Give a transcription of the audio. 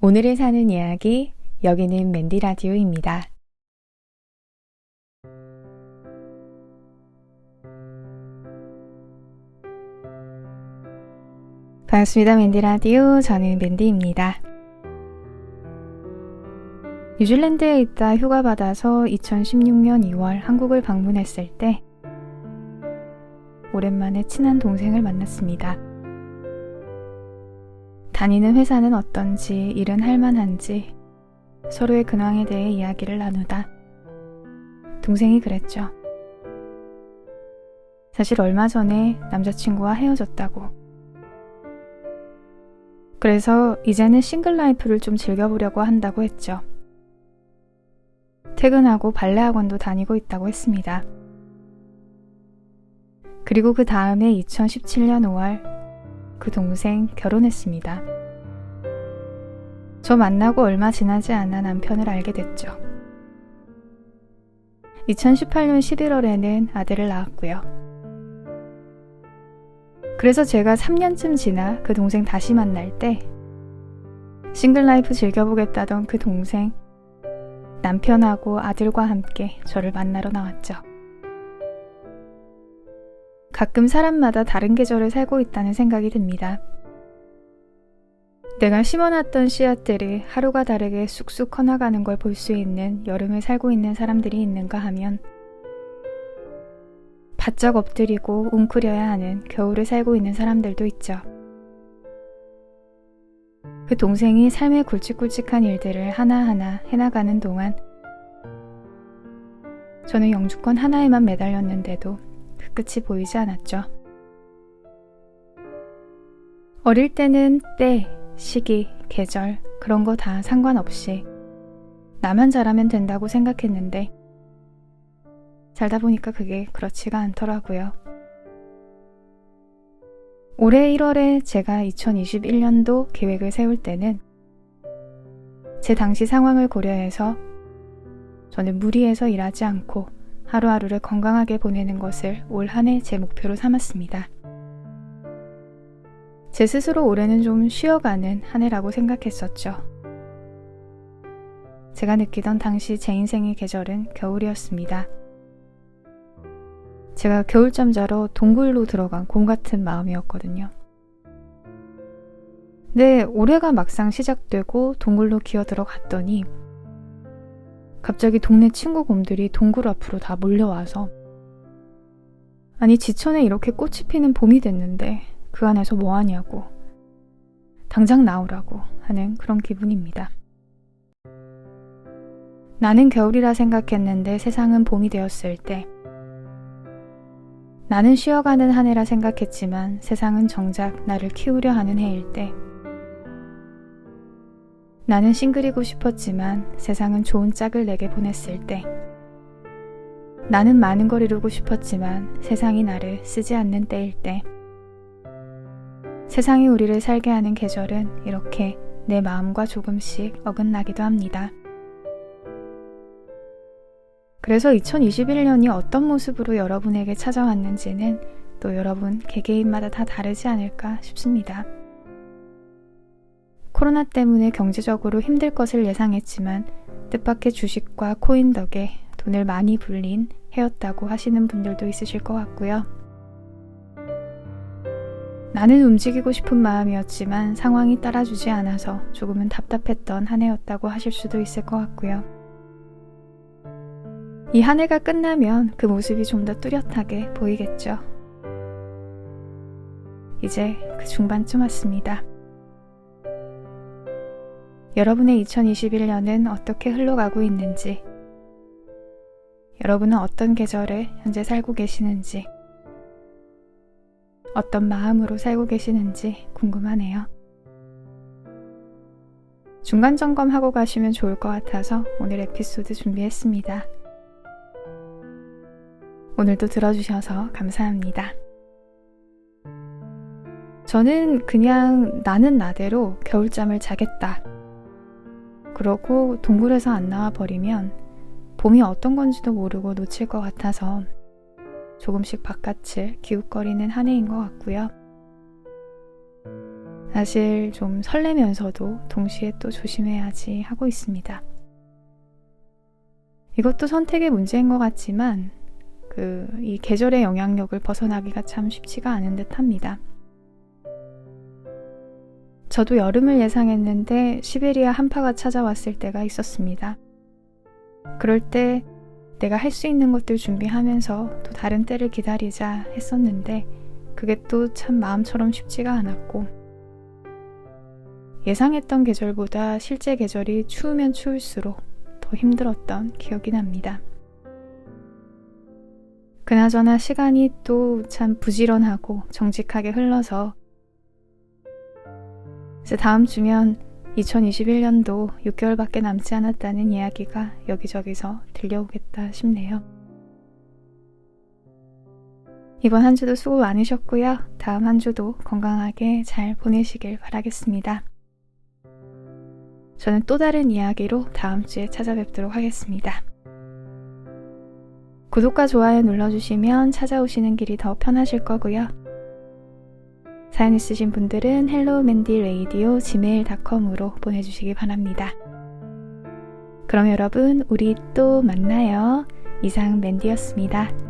오늘을 사는 이야기, 여기는 맨디 라디오입니다. 반갑습니다. 맨디 라디오. 저는 맨디입니다. 뉴질랜드에 있다 휴가 받아서 2016년 2월 한국을 방문했을 때 오랜만에 친한 동생을 만났습니다. 다니는 회사는 어떤지, 일은 할만한지, 서로의 근황에 대해 이야기를 나누다. 동생이 그랬죠. 사실 얼마 전에 남자친구와 헤어졌다고. 그래서 이제는 싱글 라이프를 좀 즐겨보려고 한다고 했죠. 퇴근하고 발레 학원도 다니고 있다고 했습니다. 그리고 그 다음에 2017년 5월 그 동생 결혼했습니다. 저 만나고 얼마 지나지 않아 남편을 알게 됐죠. 2018년 11월에는 아들을 낳았고요. 그래서 제가 3년쯤 지나 그 동생 다시 만날 때 싱글 라이프 즐겨보겠다던 그 동생 남편하고 아들과 함께 저를 만나러 나왔죠. 가끔 사람마다 다른 계절을 살고 있다는 생각이 듭니다. 내가 심어놨던 씨앗들이 하루가 다르게 쑥쑥 커나가는 걸 볼 수 있는 여름을 살고 있는 사람들이 있는가 하면 바짝 엎드리고 웅크려야 하는 겨울을 살고 있는 사람들도 있죠. 그 동생이 삶의 굵직굵직한 일들을 하나하나 해나가는 동안 저는 영주권 하나에만 매달렸는데도 그 끝이 보이지 않았죠. 어릴 때는 때, 시기, 계절, 그런 거 다 상관없이 나만 잘하면 된다고 생각했는데 살다 보니까 그게 그렇지가 않더라고요. 올해 1월에 제가 2021년도 계획을 세울 때는 제 당시 상황을 고려해서 저는 무리해서 일하지 않고 하루하루를 건강하게 보내는 것을 올 한 해 제 목표로 삼았습니다. 제 스스로 올해는 좀 쉬어가는 한 해라고 생각했었죠. 제가 느끼던 당시 제 인생의 계절은 겨울이었습니다. 제가 겨울잠 자러 동굴로 들어간 곰 같은 마음이었거든요. 네, 올해가 막상 시작되고 동굴로 기어 들어갔더니 갑자기 동네 친구 곰들이 동굴 앞으로 다 몰려와서 아니 지천에 이렇게 꽃이 피는 봄이 됐는데 그 안에서 뭐 하냐고. 당장 나오라고 하는 그런 기분입니다. 나는 겨울이라 생각했는데 세상은 봄이 되었을 때. 나는 쉬어가는 한 해라 생각했지만 세상은 정작 나를 키우려 하는 해일 때. 나는 싱글이고 싶었지만 세상은 좋은 짝을 내게 보냈을 때. 나는 많은 걸 이루고 싶었지만 세상이 나를 쓰지 않는 때일 때 세상이 우리를 살게 하는 계절은 이렇게 내 마음과 조금씩 어긋나기도 합니다. 그래서 2021년이 어떤 모습으로 여러분에게 찾아왔는지는 또 여러분 개개인마다 다 다르지 않을까 싶습니다. 코로나 때문에 경제적으로 힘들 것을 예상했지만 뜻밖의 주식과 코인 덕에 돈을 많이 불린 해였다고 하시는 분들도 있으실 것 같고요. 나는 움직이고 싶은 마음이었지만 상황이 따라주지 않아서 조금은 답답했던 한 해였다고 하실 수도 있을 것 같고요. 이 한 해가 끝나면 그 모습이 좀 더 뚜렷하게 보이겠죠. 이제 그 중반쯤 왔습니다. 여러분의 2021년은 어떻게 흘러가고 있는지, 여러분은 어떤 계절에 현재 살고 계시는지, 어떤 마음으로 살고 계시는지 궁금하네요. 중간 점검하고 가시면 좋을 것 같아서 오늘 에피소드 준비했습니다. 오늘도 들어주셔서 감사합니다. 저는 그냥 나는 나대로 겨울잠을 자겠다. 그러고 동굴에서 안 나와 버리면 봄이 어떤 건지도 모르고 놓칠 것 같아서 조금씩 바깥을 기웃거리는 한 해인 것 같고요. 사실 좀 설레면서도 동시에 또 조심해야지 하고 있습니다. 이것도 선택의 문제인 것 같지만 그 이 계절의 영향력을 벗어나기가 참 쉽지가 않은 듯 합니다. 저도 여름을 예상했는데 시베리아 한파가 찾아왔을 때가 있었습니다. 그럴 때 내가 할 수 있는 것들 준비하면서 또 다른 때를 기다리자 했었는데 그게 또 참 마음처럼 쉽지가 않았고 예상했던 계절보다 실제 계절이 추우면 추울수록 더 힘들었던 기억이 납니다. 그나저나 시간이 또 참 부지런하고 정직하게 흘러서 이제 다음 주면 2021년도 6개월밖에 남지 않았다는 이야기가 여기저기서 들려오겠다 싶네요. 이번 한 주도 수고 많으셨고요. 다음 한 주도 건강하게 잘 보내시길 바라겠습니다. 저는 또 다른 이야기로 다음 주에 찾아뵙도록 하겠습니다. 구독과 좋아요 눌러주시면 찾아오시는 길이 더 편하실 거고요. 사연 있으신 분들은 hellomandyradio gmail.com으로 보내주시기 바랍니다. 그럼 여러분, 우리 또 만나요. 이상 맨디였습니다.